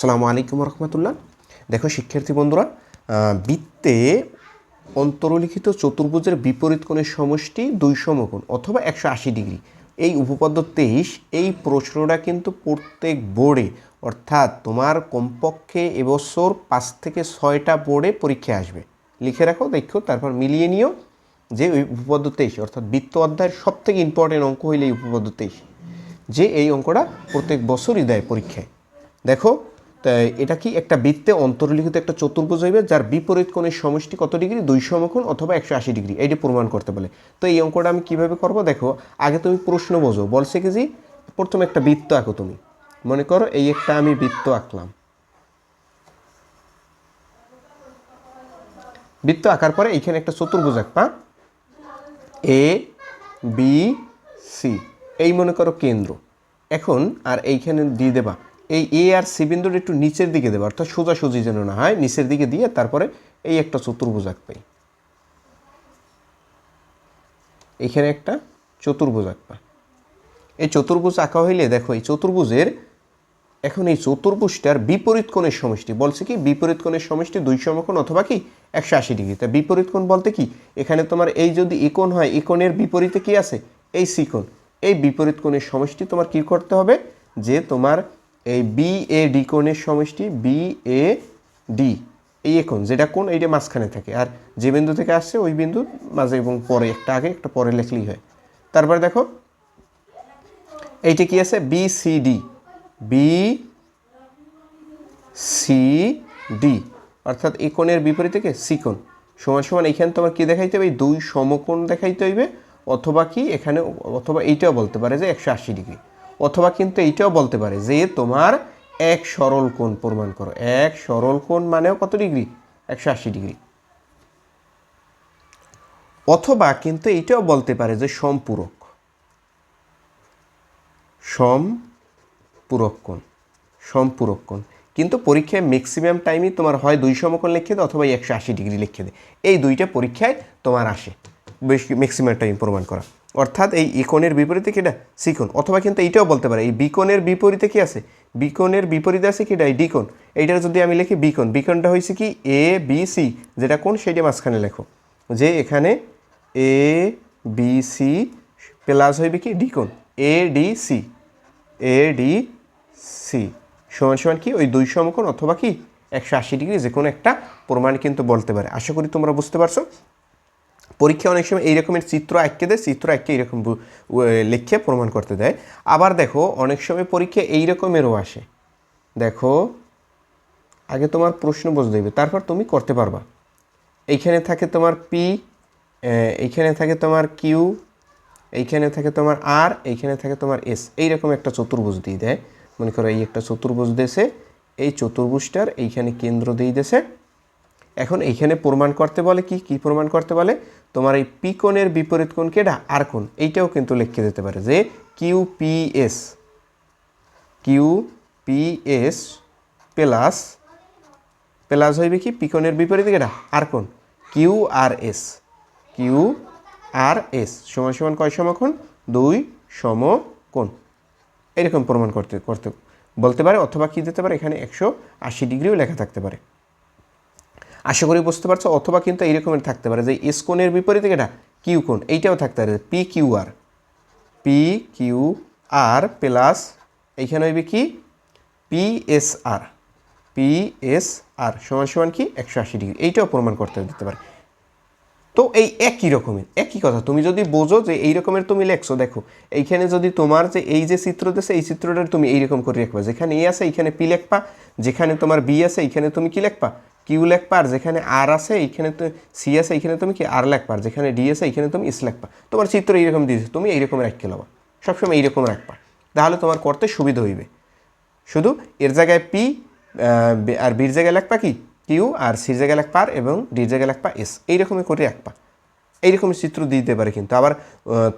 সালামু আলাইকুম রহমতুল্লাহ দেখো শিক্ষার্থী বন্ধুরা বৃত্তে অন্তর্লিখিত চতুর্ভুজের বিপরীত কোণের সমষ্টি দুই সমকোণ অথবা একশো আশি ডিগ্রি। এই উপপাদ্য তেইশ, এই প্রশ্নটা কিন্তু প্রত্যেক বোর্ডে, অর্থাৎ তোমার কমপক্ষে এবছর পাঁচ থেকে ছয়টা বোর্ডে পরীক্ষায় আসবে। লিখে রাখো, দেখো, তারপর মিলিয়ে নিও যে ওই উপপাদ্য তেইশ, অর্থাৎ বৃত্ত অধ্যায়ের সব থেকে ইম্পর্টেন্ট অঙ্ক হইলে এই উপপাদ্য তেইশ, যে এই অঙ্কটা প্রত্যেক বছরই দেয় পরীক্ষায়। দেখো এটা কি একটা বৃত্তে অন্তর্লিখিত একটা চতুর্ভুজ হইবে যার বিপরীত কোণের সমষ্টি কত ডিগ্রি? দুই সমকোণ অথবা একশো আশি ডিগ্রি। এইটা প্রমাণ করতে বলে। তো এই অঙ্কটা আমি কীভাবে করব? দেখো, আগে তুমি প্রশ্ন বোঝো। বলছে কি যে প্রথমে একটা বৃত্ত আঁকো তুমি। মনে করো এই একটা আমি বৃত্ত আঁকলাম। বৃত্ত আঁকার পরে এইখানে একটা চতুর্ভুজ আঁকবা। এ বি সি এই মনে করো কেন্দ্র। এখন আর এইখানে দিয়ে দেবা। এই এ আর সি বিন্দুর একটু নিচের দিকে দেবা, অর্থাৎ সোজাসুজি যেন না হয়, নিচের দিকে দিয়ে তারপরে এই একটা চতুর্ভুজ আঁকবাই এখানে একটা চতুর্ভুজ আঁকবা। এই চতুর্ভুজ আঁকা হইলে দেখো, এই চতুর্ভুজের এখন এই চতুর্ভুজটার বিপরীত কোণের সমষ্টি বলছে কি? বিপরীত কোণের সমষ্টি দুই সমকোণ অথবা কি? একশো আশি ডিগ্রি। তা বিপরীত কোণ বলতে কি? এখানে তোমার এই যদি ইকোণ হয় ইকোণের বিপরীতে কি আছে? এই সিকোণ এই বিপরীত কোণের সমষ্টি তোমার কি করতে হবে? যে তোমার এই বি এ ডি কোণের সমষ্টি বি এ ডি এই কোণ, যেটা কোণ, এইটা মাঝখানে থাকে। আর যে বিন্দু থেকে আসছে, ওই বিন্দু মাঝে এবং পরে, একটা আগে, একটা পরে লেখলেই হয়। তারপরে দেখো, এইটা কি আছে? B C D B C D অর্থাৎ এই কোণের বিপরীতে কি সি কোণ। সমান সমান এখানে তোমার কি দেখাইতে হবে? দুই সমকোণ দেখাইতে হইবে। অথবা কি এখানে, অথবা এইটাও বলতে পারে যে একশো আশি ডিগ্রি। অথবা কিন্তু এইটাও বলতে পারে যে তোমার এক সরল কোণ প্রমাণ করো। এক সরল কোণ মানেও কত ডিগ্রি? একশো আশি ডিগ্রি। অথবা কিন্তু এইটাও বলতে পারে যে সম্পূরক। সম্পূরক কোণ। সম্পূরক কোণ। কিন্তু পরীক্ষায় ম্যাক্সিমাম টাইমই তোমার হয় দুই সমকোণ লিখে দেয় অথবা একশো আশি ডিগ্রি লিখে দেয় এই দুইটা পরীক্ষায় তোমার আসে। বেশ ম্যাক্সিমাম টাইম প্রমাণ করা। অর্থাৎ এই ইকোণের বিপরীতে কিটা সিকোণ অথবা কিন্তু এইটাও বলতে পারে, এই বিকোণের বিপরীতে কি আছে? বিকোণের বিপরীতে আছে কিটা এই ডিকোণ এইটার যদি আমি লিখি বিকোণ বিকোণটা হয়েছে কি এ বি সি যেটা কোন সেইটা মাঝখানে লেখো। যে এখানে এ বি সি প্লাস হইবে কি? ডিকোণ A D C A D C সমান সমান কি? ওই দুই সমকোণ অথবা কি? একশো আশি ডিগ্রি যে কোনো একটা প্রমাণ কিন্তু বলতে পারে। আশা করি তোমরা বুঝতে পারছ। পরীক্ষা অনেক সময় এই রকমের চিত্র আঁকতে দেয়, চিত্র আঁকতে এইরকম লিখে, প্রমাণ করতে দেয়। আবার দেখো, অনেক সময় পরীক্ষা এই রকমেরও আসে। দেখো, আগে তোমার প্রশ্ন বুঝতে দেবে তারপর তুমি করতে পারবা। এইখানে থাকে তোমার পি এইখানে থাকে তোমার কিউ এইখানে থাকে তোমার আর এইখানে থাকে তোমার এস এইরকম একটা চতুর্ভুজ দিয়ে দেয়। মনে করো এই একটা চতুর্ভুজ দেশে এই চতুর্ভুজটার এইখানে কেন্দ্র দিয়ে দেশে এখন এইখানে প্রমাণ করতে বলে কি? কি প্রমাণ করতে বলে? তোমার এই পি কোণের বিপরীত কোণ কেটা আর কোণ। এইটাও কিন্তু লিখে দিতে পারে যে Q P S. Q P S plus plus হইবে কি? পিকনের বিপরীতে কেটা আর কোণ। Q R S. Q R S. সমান সমান কয় সমকোণ? দুই সমকোণ। এরকম প্রমাণ করতে করতে বলতে পারে অথবা কি দিতে পারে? এখানে একশো আশি ডিগ্রিও লেখা থাকতে পারে। আশা করি বুঝতে পারছ, অথবা কিন্তু এইরকমের থাকতে পারে যে এস কোণের বিপরীতে এটা কিউ কোণ, এইটাও থাকতে পারে P Q R P Q R plus এইখানে হইবে কি? P S R P S R সমান সমান কি? একশো আশি ডিগ্রি। এইটাও প্রমাণ করতে দিতে পারে। তো এই একই রকমের, একই কথা। তুমি যদি বোঝো যে এই রকমের তুমি লেখছো, দেখো, এইখানে যদি তোমার যে এই যে চিত্র দিছে, এই চিত্রটা তুমি এইরকম করে লিখবা যেখানে এ আছে, এইখানে পি লেখবা। যেখানে তোমার বি আছে, এইখানে তুমি কি লেখবা? কিউ লেখ পার যেখানে আর আছে, এইখানে তো সি আছে, এইখানে তুমি কি আর লেখ পার যেখানে ডি আছে, এইখানে তুমি ইস লেখবা তোমার চিত্র এইরকম দিয়েছে তুমি এইরকম রাখতে লবা সবসময় এইরকম রাখবা তাহলে তোমার করতে সুবিধা হইবে। শুধু এর জায়গায় পি আর বির জায়গায় লেখবা কি? কিউ আর সির জায়গায় লেখ আর এবং ডির জায়গায় লেখবা এস এইরকমই করে রাখবা এইরকম চিত্র দিতে পারে কিন্তু। আবার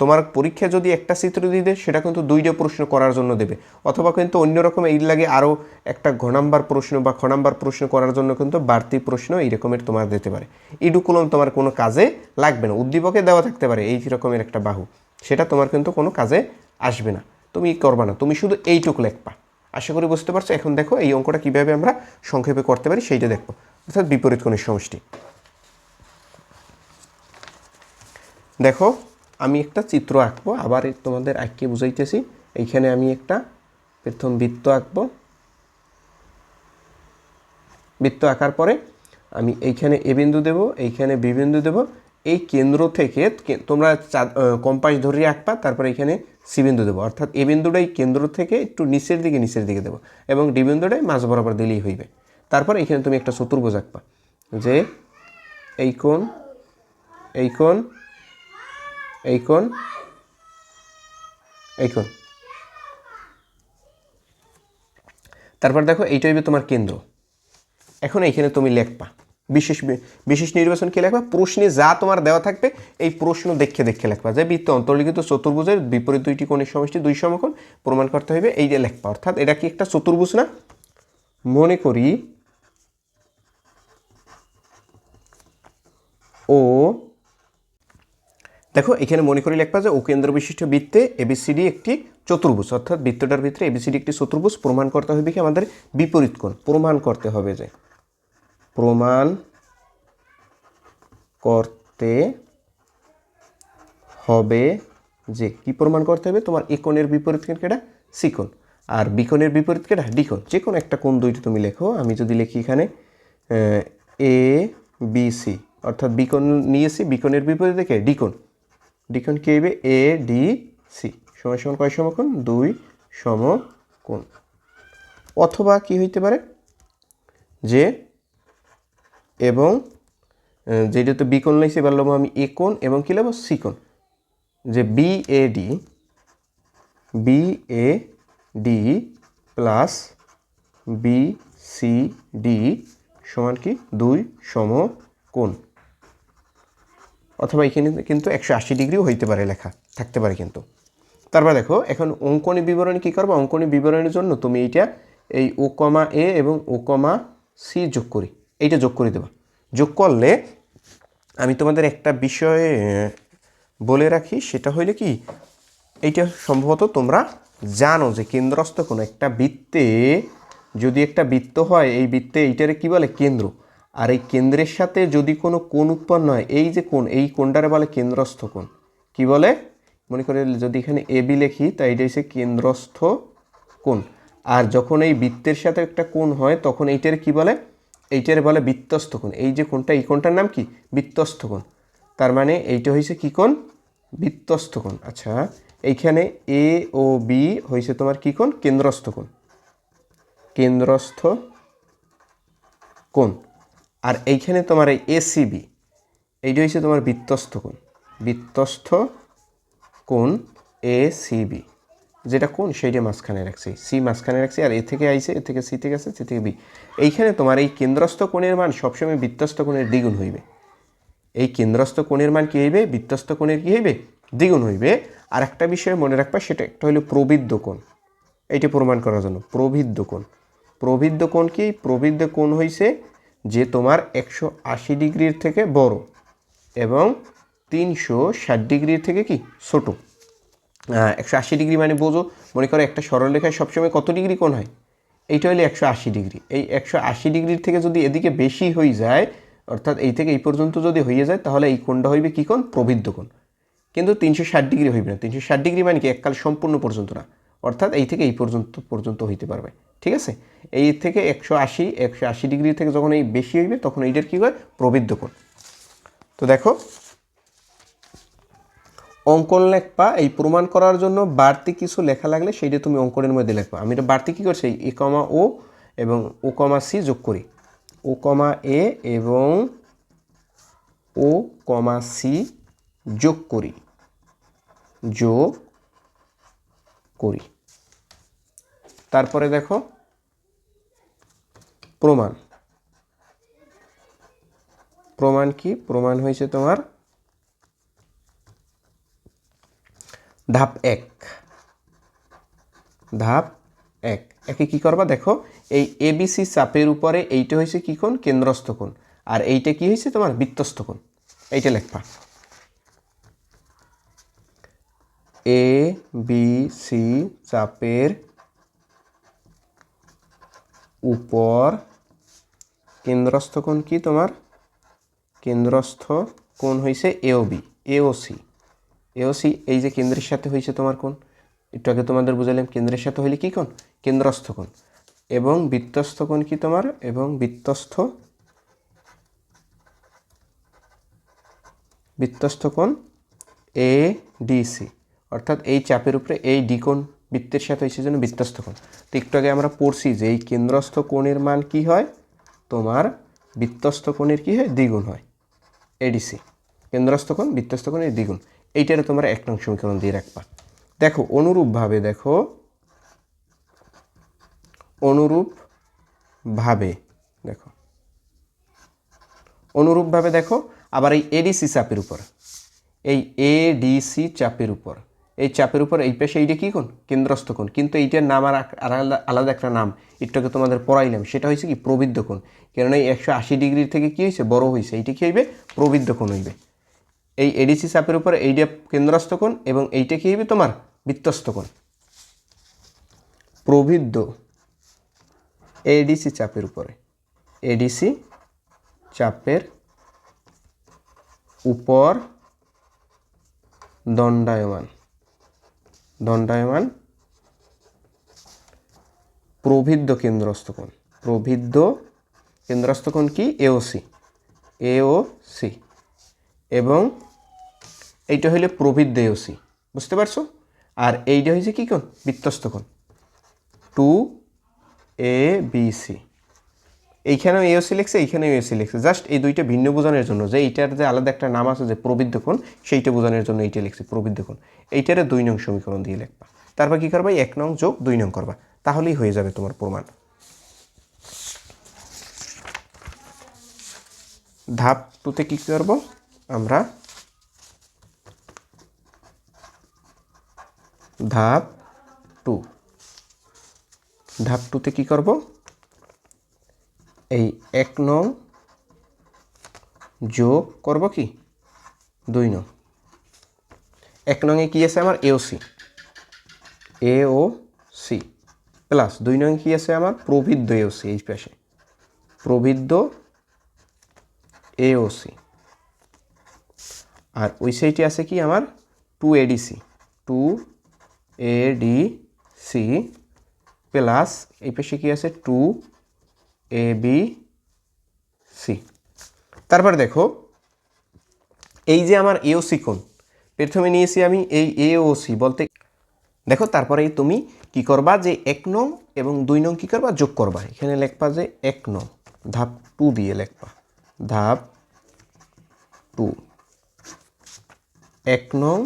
তোমার পরীক্ষা যদি একটা চিত্র দিয়ে দেয়, সেটা কিন্তু দুইটা প্রশ্ন করার জন্য দেবে। অথবা কিন্তু অন্যরকম এই লাগে আরও একটা ঘ নাম্বার প্রশ্ন বা খ নাম্বার প্রশ্ন করার জন্য কিন্তু বাড়তি প্রশ্ন এই রকমের তোমার দিতে পারে। ইডুকুলম তোমার কোনো কাজে লাগবে না। উদ্দীপকে দেওয়া থাকতে পারে এই রকমের একটা বাহু। সেটা তোমার কিন্তু কোনো কাজে আসবে না। তুমি করবা না। তুমি শুধু এইটুকু লেখবা। আশা করি বুঝতে পারছ? এখন দেখো এই অঙ্কটা কীভাবে আমরা সংক্ষেপে করতে পারি, সেইটা দেখো অর্থাৎ বিপরীত কোণের সমষ্টি। দেখো, আমি একটা চিত্র আঁকবো, আবার তোমাদের আঁকিয়ে বুঝাইতেছি। এইখানে আমি একটা প্রথম বৃত্ত আঁকবো। বৃত্ত আঁকার পরে আমি এইখানে এ বিন্দু দেব, এইখানে বি বিন্দু দেব। এই কেন্দ্র থেকে তোমরা কম্পাস ধরিয়ে আঁকবা, তারপরে এখানে সি বিন্দু দেবো। অর্থাৎ এ বিন্দুটাই কেন্দ্র থেকে একটু নিচের দিকে নিচের দিকে দেবো এবং ডি বিন্দুটাই মাঝ বরাবর দিলেই হইবে। তারপর এখানে তুমি একটা চতুর্ভুজ আঁকবা যে এই কোণ এই কোণ এই কোণ এই কোণ। তারপর দেখো, এইটা হইবে তোমার কেন্দ্র। এখন এইখানে তুমি লেখবা। বিশেষ বিশেষ নির্বাচন কি লেখবা? প্রশ্নে যা তোমার দেওয়া থাকবে, এই প্রশ্ন দেখে দেখে লেখবা। যে বৃত্ত অন্তর্লিখিত চতুর্ভুজের বিপরীত দুইটি কোণের সমষ্টি দুই সমকোণ, প্রমাণ করতে হবে এই যে লেখবা। অর্থাৎ এটা কি একটা চতুর্ভুজ না? মনে করি ও দেখো, এখানে মনে করি লেখা যে ও কেন্দ্র বিশিষ্ট বৃত্তে এবিসিডি একটি চতুর্ভুজ। অর্থাৎ বৃত্তটার ভিতরে এবিসিডি একটি চতুর্ভুজ প্রমাণ করতে হবে কি আমাদের বিপরীত কোণ। প্রমাণ করতে হবে যে, প্রমাণ করতে হবে যে, কি প্রমাণ করতে হবে? তোমার এ কোণের বিপরীত কোণ কেটা? সি কোণ। আর বি কোণের বিপরীত কেটা? ডি কোণ। যে কোনো একটা কোণ দুইটা তুমি লেখো। আমি যদি লিখি এখানে, এ, বি, সি। অর্থাৎ বি কোণ নিয়েছি বি কোণের বিপরীত থেকে ডি কোণ ডি কোণ কী হইবে? এ ডি সি সমান সমান কয় সমকোণ? দুই সমকোণ। অথবা কি হইতে পারে? যে এবং যেটা তো বি কোণ লাইছি, এবার লব আমি এ কোণ এবং কী নেব সি কোণ। যে B A D B A D plus B C D সমান কি? দুই সম কোণ অথবা এখানে কিন্তু একশো আশি ডিগ্রিও হইতে পারে লেখা, থাকতে পারে কিন্তু। তারপর দেখো, এখন অঙ্কনী বিবরণী কী করব? অঙ্কনী বিবরণের জন্য তুমি এইটা, এই ও কমা এ এবং ও কমা সি যোগ করি, এইটা যোগ করে দেবা। যোগ করলে আমি তোমাদের একটা বিষয়ে বলে রাখি, সেটা হইলে কি, এইটা সম্ভবত তোমরা জানো যে কেন্দ্রস্থ কোনো একটা বৃত্তে যদি একটা বৃত্ত হয়, এই বৃত্তে এইটারে কি বলে? কেন্দ্র। আর এই কেন্দ্রের সাথে যদি কোনো কোণ উৎপন্ন হয়, এই যে কোণ, এই কোণটারে বলে কেন্দ্রস্থ কোণ। কি বলে? মনে করে যদি এখানে এ বি লেখি তাই এটা হচ্ছে কেন্দ্রস্থ কোণ। আর যখন এই বৃত্তের সাথে একটা কোণ হয়, তখন এইটার কি বলে? এইটারে বলে বৃত্তস্থ কোণ। এই যে কোণটা, এই কোণটার নাম কি? বৃত্তস্থ কোণ। তার মানে এইটা হয়েছে কি কোণ? বৃত্তস্থ কোণ। আচ্ছা এইখানে এ ও বি হয়েছে তোমার কি কোণ? কেন্দ্রস্থ কোণ। কেন্দ্রস্থ কোণ। আর এইখানে তোমার এই এসিবি এইটা হচ্ছে তোমার বৃত্তস্থ কোণ। বৃত্তস্থ কোণ এ সিবি যেটা কোন সেইটা মাঝখানে রাখছি। সি মাঝখানে রাখছি আর এ থেকে আইছে এ থেকে সি থেকে আছে সি থেকে বি এইখানে তোমার এই কেন্দ্রস্থ কোণের মান সবসময় বৃত্তস্থ কোণের দ্বিগুণ হইবে। এই কেন্দ্রস্থ কোণের মান কী হইবে? বৃত্তস্থ কোণের কী হইবে? দ্বিগুণ হইবে। আর একটা বিষয় মনে রাখবা, সেটা একটা হলো প্রবৃদ্ধ কোণ। এইটা প্রমাণ করার জন্য, প্রবৃদ্ধ কোণ। প্রবৃদ্ধ কোণ কি? প্রবৃদ্ধ কোণ হইছে যে তোমার একশো আশি ডিগ্রির থেকে বড় এবং তিনশো ষাট ডিগ্রির থেকে কি? ছোটো। একশো আশি ডিগ্রি মানে বোঝো, মনে করো একটা সরলরেখায় সবসময় কত ডিগ্রি কোণ হয়? এইটা হলো একশো আশি ডিগ্রি। এই একশো আশি ডিগ্রির থেকে যদি এদিকে বেশি হয়ে যায়, অর্থাৎ এই থেকে এই পর্যন্ত যদি হয়ে যায়, তাহলে এই কোণটা হইবে কী কোণ? প্রবৃদ্ধ কোণ। কিন্তু তিনশো ষাট ডিগ্রি হইবে না। তিনশো ষাট ডিগ্রি মানে কি? এককাল সম্পূর্ণ পর্যন্ত না। অর্থাৎ এই থেকে এই পর্যন্ত পর্যন্ত হইতে পারবে। ঠিক আছে? এই থেকে একশো আশি একশো আশি ডিগ্রি থেকে যখন এই বেশি হইবে, তখন এইটার কী হয়? প্রবৃদ্ধ কোণ তো দেখো, অঙ্কন লেখবা, এই প্রমাণ করার জন্য বাড়তি কিছু লেখা লাগলে সেইটা তুমি অঙ্কনের মধ্যে লেখবা। আমি এটা বাড়তি কী করছি? এ কমা ও এবং ও কমা সি যোগ করি। ও কমা এ এবং ও কমা সি যোগ করি। যোগ করি। তারপরে দেখো প্রমাণ। প্রমাণ কি? প্রমাণ হয়েছে তোমার ধাপ এক। ধাপ এক। একে কি করবা? দেখো, এই এবিসি চাপের উপরে এইটা হয়েছে কি কোণ? কেন্দ্রস্থ কোণ। আর এইটা কি হয়েছে তোমার? বৃত্তস্থ কোণ। এইটা লেখবা। এ বি সি চাপের উপর কেন্দ্রস্থ কোণ কি তোমার? কেন্দ্রস্থ কোণ হয়েছে AOB AOC AO C AO C এই যে কেন্দ্রের সাথে হয়েছে তোমার কোণ, একটু আগে তোমাদের বুঝালাম কেন্দ্রের সাথে হইলে কি কোণ? কেন্দ্রস্থ কোণ। এবং বৃত্তস্থ কোণ কি তোমার? এবং বৃত্তস্থ বৃত্তস্থ কোণ এ ডিসি অর্থাৎ এই চাপের উপরে এই ডি কোণ বৃত্তের সাথে হয়েছে জন্য বৃত্তস্থ কোণ তো একটু আগে আমরা পড়ছি যে এই কেন্দ্রস্থ কোণের মান কি হয়? তোমার বৃত্তস্থ কোণের কি হয়? দ্বিগুণ হয়। এডিসি কেন্দ্রস্থ কোণ বৃত্তস্থ কোণের দ্বিগুণ। এইটারে তোমরা এক নং সমীকরণ দিয়ে রাখবা। দেখো, অনুরূপভাবে দেখো অনুরূপভাবে দেখো অনুরূপভাবে দেখো, আবার এই এডিসি চাপের উপর। এই এডিসি চাপের উপর। এই চাপের উপর এই পেশে, এইটা কী কোন কেন্দ্রস্থ কোণ। কিন্তু এইটার নাম আর আলাদা আলাদা একটা নাম আগে তোমাদের পড়াইলাম। সেটা হয়েছে কি? প্রবৃদ্ধ কোণ। কেননা এই একশো আশি ডিগ্রির থেকে কী হয়েছে বড় হয়েছে এইটা কী হইবে? প্রবৃদ্ধ কোণ হইবে। এই এডিসি চাপের উপর এইটা কেন্দ্রস্থ কোণ এবং এইটা কী হইবে? তোমার বৃত্তস্থ কোণ। প্রবৃদ্ধ এডিসি চাপের উপরে। এডিসি চাপের উপর দণ্ডায়মান। দণ্ডায়মান প্রভিদ্ধ কেন্দ্রস্থ কোণ। প্রভিদ্ধ কেন্দ্রস্থ কোণ কি? এওসি এওসি এবং এইটা হইলে প্রভিদ্ধ এওসি বুঝতে পারছ? আর এইটা হয়েছে কি কোণ? বৃত্তস্থ কোণ। Two A B C. এইখানেও এওসি লিখছে, এইখানেও এওসি লিখছে। জাস্ট এই দুইটা ভিন্ন বোঝানোর জন্য যে এইটার যে আলাদা একটা নাম আছে যে প্রবৃদ্ধ কোণ, সেইটা বোঝানোর জন্য এইটা লিখছি প্রবৃদ্ধ কোণ। এইটারে দুই নং সমীকরণ দিয়ে লিখবা। তারপর কী করবা? এক নং যোগ দুই নং করবা। তাহলেই হয়ে যাবে তোমার প্রমাণ। ধাপ টুতে কী করব? আমরা ধাপ টু। ধাপ টুতে কী করব? এই এক নং যোগ করব কি? দুই নং। এক নংয়ে কী আছে আমার? AOC A O C. Plus দুই নং কী আছে আমার? প্রবৃদ্ধ এওসি এই পাশে। প্রবৃদ্ধ এওসি আর ওই সাইডে আছে কি আমার? Two A D C two A D C plus এই পাশে কি আছে? টু এ বি সি তারপর দেখো, এই যে আমার এওসি কোণ, প্রথমে নিয়েছি আমি এই এওসি বলতে দেখো তারপরে তুমি কি করবা যে এক নং এবং দুই নং কি করবা? যোগ করবা। এখানে লিখবা যে এক নং, ধাপ টু দিয়ে লিখবা। ধাপ টু। এক নং,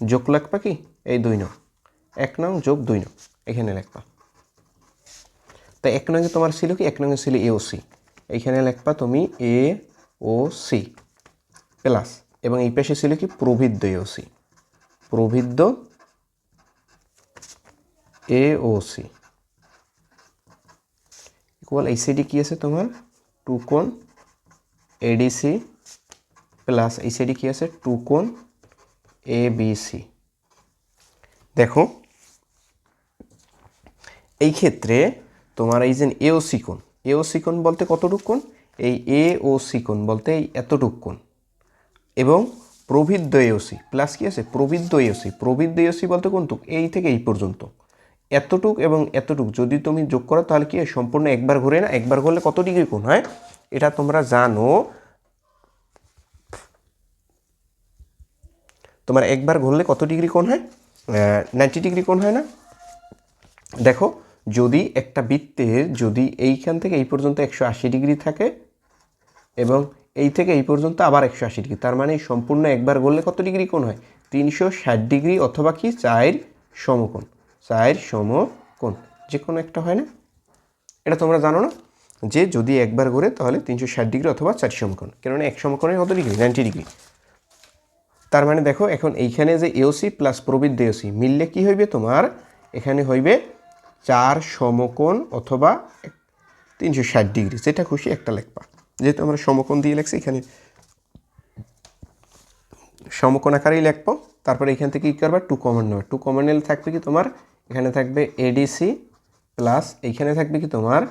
যোগ লিখবা কি? এই দুই নং। এক নং যোগ দুই নং। এখানে লিখবা। তো এক নঙ্গে তোমার ছিল কি? এক নঙ্গে ছিল এ ও সি এইখানে লিখবা তুমি এ ও সি প্লাস। এবং এই পাশে ছিল কি? প্রবৃদ্ধ এ ও সি প্রবৃদ্ধ এ ও সি ইকুয়াল এই সাইডে কি আছে তোমার? টু কোণ এডিসি প্লাস এই সাইডে কি আছে? টু কোণ এ সি দেখো, এই ক্ষেত্রে তোমার এই যে এ এও সিকোণ এও সিকোণ বলতে কতটুক কোণ? এই এ ও সিকোণ বলতে এই এতটুক কোণ। এবং প্রবৃদ্ধ এওসি প্লাস কি আছে? প্রবৃদ্ধ এওসি প্রবৃদ্ধ এওসি বলতে কোনটুক? এই থেকে এই পর্যন্ত। এতটুক এবং এতটুক যদি তুমি যোগ করো, তাহলে কি সম্পূর্ণ একবার ঘুরে না, একবার ঘুরলে কত ডিগ্রি কোণ হয়? এটা তোমরা জানো। তোমার একবার ঘুরলে কত ডিগ্রি কোণ হয়? নাইনটি ডিগ্রি কোণ হয় না? দেখো যদি একটা বৃত্তের যদি এইখান থেকে এই পর্যন্ত একশো আশি ডিগ্রি থাকে এবং এই থেকে এই পর্যন্ত আবার একশো আশি ডিগ্রি, তার মানে সম্পূর্ণ একবার গড়লে কত ডিগ্রি কোণ হয়? তিনশো ষাট ডিগ্রি অথবা কি? চায়ের সমকোণ। চায়ের সমকোণ। যে কোনো একটা হয় না? এটা তোমরা জানো না? যে যদি একবার ঘুরে তাহলে তিনশো ষাট ডিগ্রি অথবা চার সমকোণ। কেননা এক সমকোণে কত ডিগ্রি? Ninety degree. তার মানে দেখো, এখন এইখানে যে এওসি প্লাস প্রবৃদ্ধ এওসি মিললে কি হইবে তোমার? এখানে হইবে চার সমকোণ অথবা তিনশো ষাট ডিগ্রি, যেটা খুশি একটা লেখবা যেহেতু আমরা সমকোণ দিয়ে লেখছি, এখানে সমকোণ আকারেই লিখব তারপরে এখান থেকে কী করবা? টু কমন নেবে। টু কমন নিলে থাকবে কি তোমার? এখানে থাকবে এডিসি প্লাস এইখানে থাকবে কি তোমার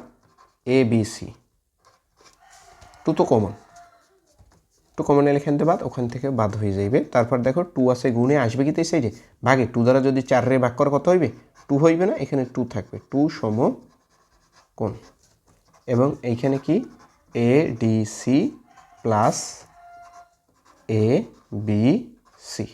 এ বি সি টু তো কমন টু কমন এখান থেকে বাদ, ওখান থেকে বাদ হয়ে যাইবে। তারপর দেখো, টু আছে, গুণে আসবে কি তো এই সাইডে ভাগে, টু দ্বারা যদি চার রে ভাগ করে, কত হইবে? টু হইবে না, এখানে টু থাকবে। টু সম কোণ। এবং এইখানে কি? A D C plus A B C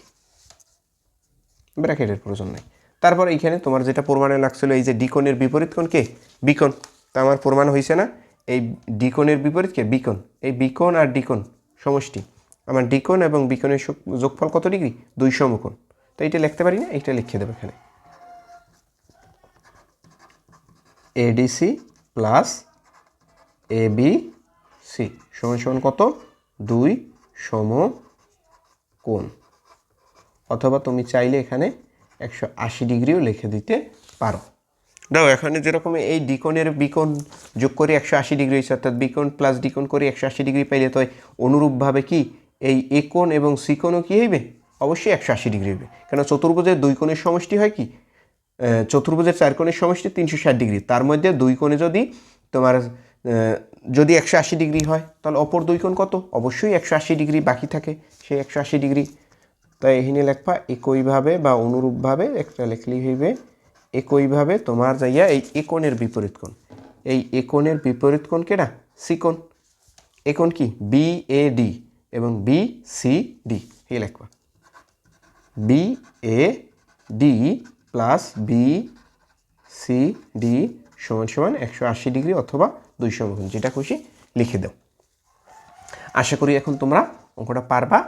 ব্র্যাকেটের প্রয়োজন নাই। তারপর এইখানে তোমার যেটা প্রমাণে লাগছিল, এই যে ডিকনের বিপরীত কোণ কে? বিকন তা আমার প্রমাণ হয়েছে না, এই ডিকনের বিপরীত কে? বিকন এই বিকন আর ডিকন সমষ্টি। আমার ডিকন এবং বিকনের যোগফল কত ডিগ্রি? দুই সমকোণ তো এইটা লিখতে পারি না, এইটা লিখে দেবো এখানে। A D C plus A B C সমান সমান কত? দুই সম কোণ অথবা তুমি চাইলে এখানে একশো আশি ডিগ্রিও লিখে দিতে পারো। দাও, এখানে যেরকম এই ডিকনের বিকোণ যোগ করে একশো আশি ডিগ্রি হয়েছে, অর্থাৎ বিকোণ প্লাস ডিকোণ করে একশো আশি ডিগ্রি পাইলে তো অনুরূপভাবে কি এই একোণ এবং সিকোণও কী হইবে? অবশ্যই একশো আশি ডিগ্রি হইবে। কেন চতুর্ভুজের দুই কোণের সমষ্টি হয় কি? চতুর্ভুজের চার কোণের সমষ্টি তিনশো ষাট ডিগ্রি। তার মধ্যে দুই কোণে যদি তোমার যদি একশো আশি ডিগ্রি হয়, তাহলে অপর দুই কোণ কত? অবশ্যই একশো আশি ডিগ্রি বাকি থাকে, সেই একশো আশি ডিগ্রি। তাই এখানে লেখবা, একইভাবে বা অনুরূপভাবে একটা লেখলেই হইবে একইভাবে তোমার যাইয়া এই একনের বিপরীত কোণ। এই একনের বিপরীত কোণ কেটা সিকোণ একোণ কি? বি এ ডি এবং বি সি ডি এই লেখবা। B A D plus B C D সমান সমান একশো আশি ডিগ্রি অথবা দুইশো যেটা খুশি লিখে দাও। আশা করি এখন তোমরা অঙ্কটা পারবা।